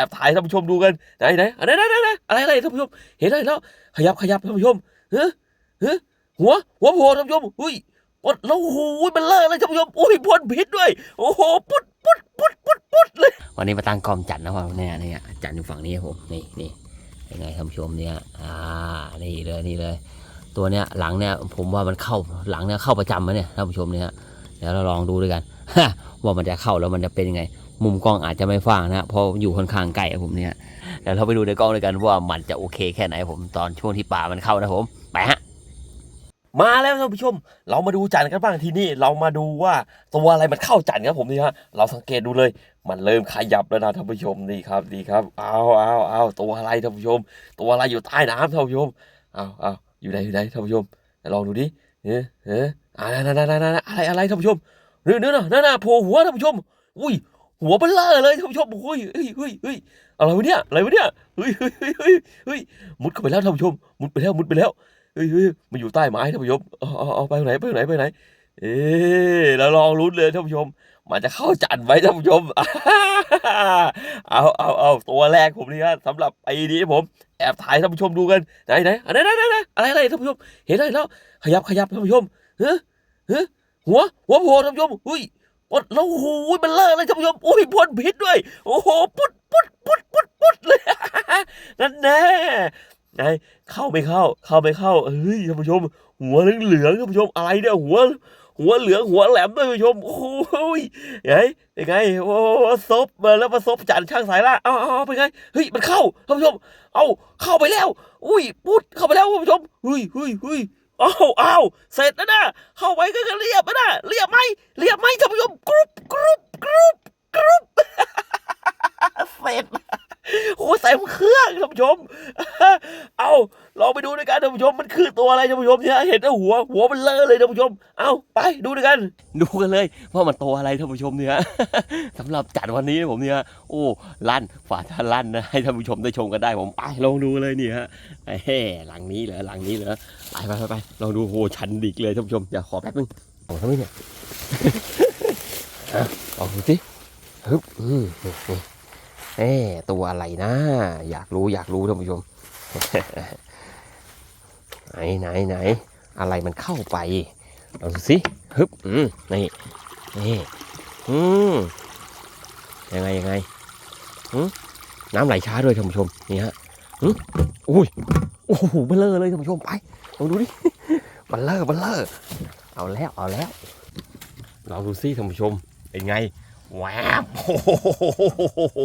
อบถ่ายท่านผู้ชมดูกันไหนไหนไหนไหนไหนไหนอะไรอะไรท่านผู้ชมเห็นได้แล้วขยับขยับท่านผู้ชมเฮ้เฮ้หัวหัวโผล่ท่านผู้ชมอุ้ยปดแล้วโอ้โหมันเลอะเลยท่านผู้ชมอุ้ยพ่นพิษด้วย โอ้โหปุ๊ดปุ๊ดปุ๊ดปุ๊ดปุดเลย วันนี้มาตั้งกล้องจัดนะครับเนี่ยเนี่ยจัดอยู่ฝั่งนี้ครับผมนี่นี่ยังไงท่านผู้ชมเนี่ยอ่านี่เลยนี่เลย ตัวเนี้ยหลังเนี่ยผมว่ามันเข้าหลังเนี่ยเข้าประจำนะเนี่ยท่านผู้ชมเนี่ย เดี๋ยวเราลองดูด้วยกันว่ามันจะเข้าแล้วมันจะเป็นยังไง มุมกล้องอาจจะไม่ฟ้างนะเพราะอยู่ค่อนข้างไกลครับผมเนี่ยเดี๋ยวเราไปดูในกล้องด้วยกันว่ามันจะโอเคแค่ไหนผมตอนช่วงที่ป่ามันเข้านะผมไปฮะมาแล้วท่านผู้ชม เรามาดูจันทร์กันบ้างทีนี้เรามาดูว่าตัวอะไรมันเข้าจันทร์ครับผมนี่ฮะเราสังเกตดูเลย มันเริ่มขยับแล้วนะท่านผู้ชมนี่ครับนี่ครับเอาเอาเอาตัวอะไรท่านผู้ชม ตัวอะไรอยู่ใต้น้ำท่านผู้ชมเอาเอาอยู่ไหนอยู่ไหนท่านผู้ชมลองดูดิเฮ้เฮ้ อ่านั่นนั่นนั่นนั่นอะไรอะไรท่านผู้ชมเนื้อเนื้อนั่นน่ะโผล่หัวท่านผู้ชม อุ้ย หัวเบลเลอร์เลยท่านผู้ชมเฮ้ยเฮ้ยเฮ้ยเฮ้ยอะไรวะเนี่ยอะไรวะเนี่ยเฮ้ยเฮ้ยเฮ้ยเฮ้ยเฮ้ยมุดเข้าไปแล้วท่านผู้ชม มุดไปแล้วมุดไปแล้วเฮ้ยเฮ้ยมันอยู่ใต้ไม้ท่านผู้ชมเอาเอาไปไหนไปไหนไปไหน เอ๊ะแล้วลองลุ้นเลยท่านผู้ชม มันจะเข้าจันไหมท่านผู้ชมเอาเอาเอาตัวแรกผมนี่ฮะสำหรับไอ้นี้ผมแอบถ่ายท่านผู้ชมดูกันไหนไหนไหนไหนไหนไหนอะไรอะไรท่านผู้ชม เห็นได้แล้วขยับขยับท่านผู้ชม เฮ้เฮ้หัว หัวโผล่ท่านผู้ชมอุ้ยปดแล้วโอ้โหมันเลอะเลยท่านผู้ชมอุ้ยพ่นพิษด้วย โอ้โห ปุ๊ดปุ๊ดปุ๊ดปุ๊ดปุ๊ดเลยนั่นแน่ไหนเข้าไม่เข้า เข้าไม่เข้าเฮ้ยท่านผู้ชม หัวเหลืองๆท่านผู้ชมอะไรเนี่ยหัว หัวเหลืองหัวแหลมท่านผู้ชม โอ้ยไงเป็นไง โอ้ซบมาแล้วมาซบจานช่างสายล่าเอาเอาเอาเป็นไงเฮ้ยมันเข้าท่านผู้ชม เอาเข้าไปแล้ว อุ้ยปุ๊ดเข้าไปแล้วท่านผู้ชมเฮ้ยเฮ้ยเฮ้ย อาเอาเสร็จแล้วนะเข้าไปก็เรียบแล้วนะเรียบไหมเรียบไหมท่านผู้ชมกรุบกรุบกรุบกรุบเสร็จ โอ้เต็มเครื่องท่านผู้ชม เอาลองไปดูด้วยกันท่านผู้ชมมันคือตัวอะไรท่านผู้ชมเนี่ยเห็นแล้วหัวหัวมันเลอะเลยท่านผู้ชม เอาไปดูด้วยกัน ดูกันเลยว่ามันตัวอะไรท่านผู้ชมเนี่ยสำหรับจัดวันนี้ผมเนี่ยโอ้ลั่นฝาท่านลั่นนะให้ท่านผู้ชมได้ชมกันได้ผมไปลองดูเลยเนี่ยฮะเฮ้หลังนี้เหรอหลังนี้เหรอไปไปไปไปลองดูโหชันดิกเลยท่านผู้ชมเดี๋ยวขอแป๊บนึงโอ้ทำไมเนี่ยอะลองดูสิฮึบอืม เอ๊ตัวอะไรนะ อยากรู้อยากรู้ท่านผู้ชม ไหนไหนไหนอะไรมันเข้าไปลองดูสิฮึบอืมนี่นี่อืมยังไงยังไงอืมน้ำไหลช้าด้วยท่านผู้ชมนี่ฮะอืมอุ้ยโอ้โหเบลเลอร์เลยท่านผู้ชมไปลองดูดิเบลเลอร์เบลเลอร์เอาแล้วเอาแล้วลองดูสิท่านผู้ชมเป็นไง แวบโอ้โห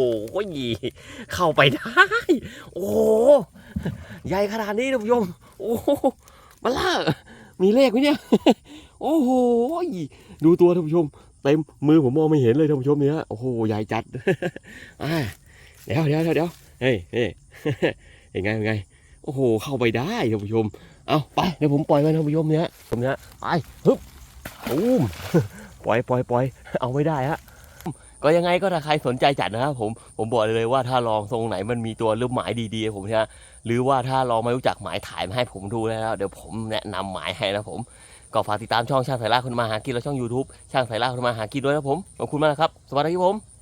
เข้าไปได้ โอ้ใหญ่ขนาดนี้ท่านผู้ชมโอ้โหมาล่ามีเลขไหมเนี่ย โอ้โหดูตัวท่านผู้ชมเต็มมือผมมองไม่เห็นเลยท่านผู้ชมเนี่ยโอ้โหใหญ่จัดอ่าเดี๋ยวเดี๋ยวเดี๋ยวเดี๋ยวเฮ้ยเฮ้ยยังไงยังไงโอ้โหเข้าไปได้ท่านผู้ชมเอาไปเดี๋ยวผมปล่อยมันท่านผู้ชมเนี่ยผมเนี่ยไปฮึบตูมปล่อยปล่อยปล่อยเอาไม่ได้ฮะ ก็ยังไงก็ถ้าใครสนใจจัดนะครับผมผมบอกเลยว่าถ้าลองทรงไหนมันมีตัวรูปหมายดีๆผมนะหรือว่าถ้าลองไม่รู้จักหมายถ่ายมาให้ผมดูแล้ว เดี๋ยวผมแนะนำหมายให้นะผมก็ฝากติดตามช่องช่างสายล่าคนมาหากินและช่อง YouTube ช่างสายล่าคนมาหากินด้วยนะผมขอบคุณมากครับ สวัสดีครับผม